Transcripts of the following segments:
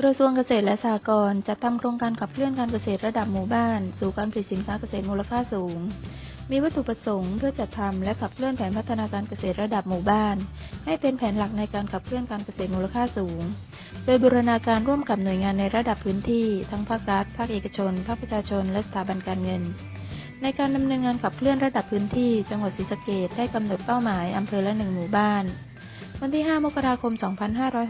กระทรวงเกษตรและสหกรณ์จัดทำโครงการขับเคลื่อนการเกษตรระดับหมู่บ้าน สู่การผลิตสินค้าเกษตรมูลค่าสูง มีวัตถุประสงค์เพื่อจัดทำและขับเคลื่อนแผนพัฒนาการเกษตรระดับหมู่บ้าน ให้เป็นแผนหลักในการขับเคลื่อนการเกษตรมูลค่าสูง โดยบูรณาการร่วมกับหน่วยงานในระดับพื้นที่ ทั้งภาครัฐ ภาคเอกชน ภาคประชาชน และสถาบันการเงิน ในการดำเนินงานขับเคลื่อนระดับพื้นที่ จังหวัดศรีสะเกษได้กำหนดเป้าหมายอำเภอละหนึ่งหมู่บ้าน วันที่ 5 มกราคม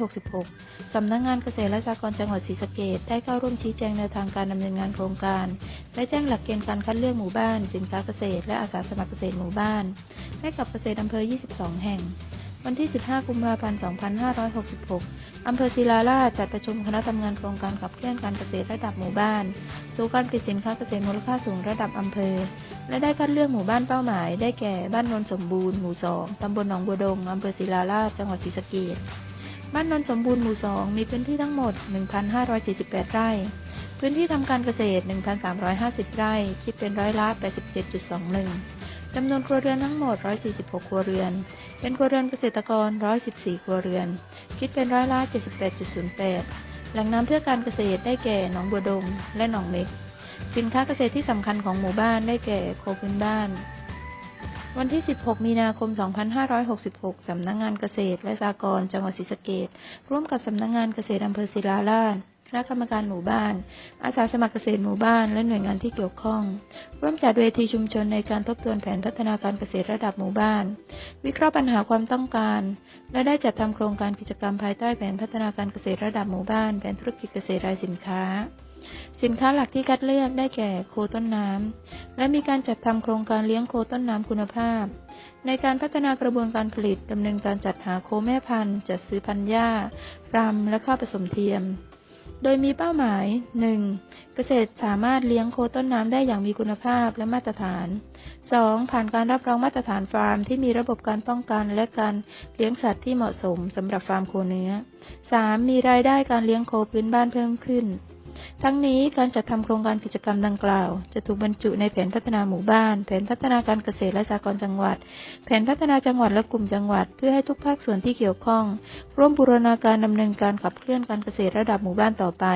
2566 สำนักงงานเกษตรและสหกรณ์จังหวัดศรีสะเกษได้เข้าร่วมชี้แจงแนวทางการดำเนินงานโครงการ และแจ้งหลักเกณฑ์การคัดเลือกหมู่บ้าน สินค้าเกษตร และอาสาสมัครเกษตรหมู่บ้าน ให้กับเกษตรอำเภอ 22 แห่ง วันที่ 15 กุมภาพันธ์ 2566 อำเภอศิลาราชจัดประชุมคณะทำงานโครงการขับเคลื่อนการเกษตรระดับหมู่บ้าน สู่การผลิตสินค้าเกษตรมูลค่าสูงระดับอำเภอ และได้คัดเลือกหมู่บ้านเป้าหมาย ได้แก่บ้านนนสมบูรณ์หมู่สองตำบลหนองบัวดงอำเภอศิลาราชจังหวัดศรีสะเกษบ้านนนสมบูรณ์หมู่สองมีพื้นที่ทั้งหมด 1,548 ไร่ พื้นที่ทำการเกษตร 1,350 ไร่ คิดเป็นร้อยละ 87.21จำนวนครัวเรือนทั้งหมด 146 ครัวเรือน เป็นครัวเรือนเกษตรกร 114 ครัวเรือน คิดเป็นร้อยละ 78.08 แหล่งน้ำเพื่อการเกษตรได้แก่หนองบัวดง และหนองเม็ก สินค้าเกษตรที่สำคัญของหมู่บ้านได้แก่โคพื้นบ้าน วันที่ 16 มีนาคม 2566 สำนักงงานเกษตรและสหกรณ์จังหวัดศรีสะเกษร่วมกับสำนักงงานเกษตรอำเภอศิลาราชคณะกรรมการหมู่บ้าน อาสาสมัครเกษตรหมู่บ้าน และหน่วยงานที่เกี่ยวข้อง ร่วมจัดเวทีชุมชนในการทบทวนแผนพัฒนาการเกษตรระดับหมู่บ้าน วิเคราะห์ปัญหาความต้องการ และได้จัดทำโครงการกิจกรรมภายใต้แผนพัฒนาการเกษตรระดับหมู่บ้าน แผนธุรกิจเกษตรรายสินค้า สินค้าหลักที่คัดเลือกได้แก่โคต้นน้ำ และมีการจัดทำโครงการเลี้ยงโคต้นน้ำคุณภาพ ในการพัฒนากระบวนการผลิตดำเนินการจัดหาโคแม่พันธุ์ จัดซื้อพันธุ์หญ้ารำและข้าวผสมเทียม โดยมีเป้าหมาย 1. เกษตรสามารถเลี้ยงโคต้นน้ำได้อย่างมีคุณภาพและมาตรฐาน 2. ผ่านการรับรองมาตรฐานฟาร์มที่มีระบบการป้องกันและการเลี้ยงสัตว์ที่เหมาะสมสำหรับฟาร์มโคเนื้อ 3. มีรายได้การเลี้ยงโคพื้นบ้านเพิ่มขึ้น ทั้งนี้การจัดทำโครงการกิจกรรมดังกล่าว จะถูกบรรจุในแผนพัฒนาหมู่บ้าน แผนพัฒนาการเกษตรและสหกรณ์จังหวัด แผนพัฒนาจังหวัดและกลุ่มจังหวัด เพื่อให้ทุกภาคส่วนที่เกี่ยวข้อง ร่วมบูรณาการดำเนินการขับเคลื่อนการเกษตรระดับหมู่บ้านต่อไป